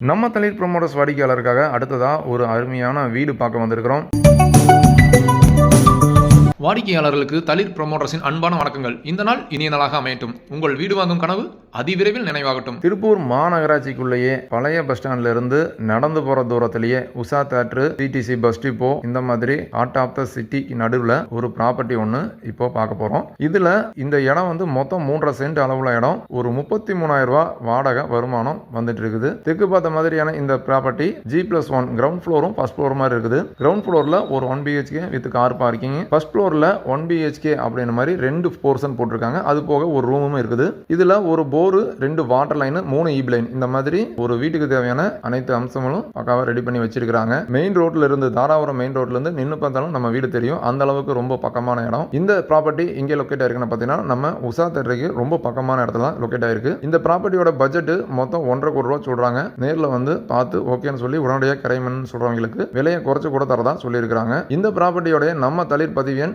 நம்ம தலித் ப்ரொமோட்டர்ஸ் வாடிக்கையாளருக்காக அடுத்ததாக ஒரு அருமையான வீடு பார்க்க வந்திருக்கிறோம். வாடிக்கையாளர்களுக்கு தளிர் ப்ரொமோட்டர்ஸின் அன்பான வணக்கங்கள். இந்த நாள் இனிய நாளாக அமையட்டும். உங்கள் வீடு வாங்கும் கனவு அதிவிரைவில் நினைவாகட்டும். திருப்பூர் மாநகராட்சிக்குள்ளேயே பழைய பஸ் ஸ்டாண்ட்ல இருந்து நடந்து போற தூரத்திலேயே Usha theatre DTC bus depot இந்த மாதிரி ஹார்ட் ஆஃப் த சிட்டி நடுவில் ஒரு ப்ராப்பர்ட்டி ஒன்று இப்போ பார்க்க போறோம். இதுல இந்த இடம் வந்து மொத்தம் மூன்றரை சென்ட் அளவுள்ள இடம். ஒரு முப்பத்தி மூணாயிரம் ரூபாய் வாடகை வருமானம் வந்துட்டு இருக்குது. தெற்கு பார்த்த மாதிரியான இந்த property G plus one ground ஃப்ளோரும் first floor மாதிரி இருக்குது. கிரவுண்ட் ஃப்ளோர்ல ஒரு one BHK with car parking first ஃப்ளோர்ல ஒன் பிஹெச்கே அப்படின்ற மாதிரி ரெண்டு போர்ஷன் போட்டிருக்காங்க. அது போக ஒரு ரூமும் இருக்குது. இதில் ஒரு போரு ரெண்டு வாட்டர் லைன் மூணு ஈப் லைன் இந்த மாதிரி ஒரு வீட்டுக்கு தேவையான அனைத்து அம்சங்களும் பக்காவாக ரெடி பண்ணி வச்சிருக்காங்க மெயின் ரோட்ல இருந்து தாராபுரம் மெயின் ரோட்ல இருந்து நின்று பார்த்தாலும் நம்ம வீடு தெரியும். அந்த அளவுக்கு ரொம்ப பக்கமான இடம். இந்த ப்ராப்பர்ட்டி இங்கே லொக்கேட் ஆயிருக்குன்னு பார்த்தீங்கன்னா நம்ம உஷா தெருக்கு ரொம்ப பக்கமான இடத்துல தான் லொக்கேட் ஆயிருக்கு. இந்த ப்ராப்பர்ட்டியோட பட்ஜெட் மொத்தம் ஒன்றரை கோடி ரூபா சொல்றாங்க. நேரில் வந்து பார்த்து ஓகேன்னு சொல்லி உடனடியாக கரைமன் சொல்றவங்களுக்கு விலையை குறைச்சு கூட தரதான் சொல்லியிருக்காங்க இந்த ப்ராப்பர்ட்டியோட நம்ம தளிர் பதிவு எண்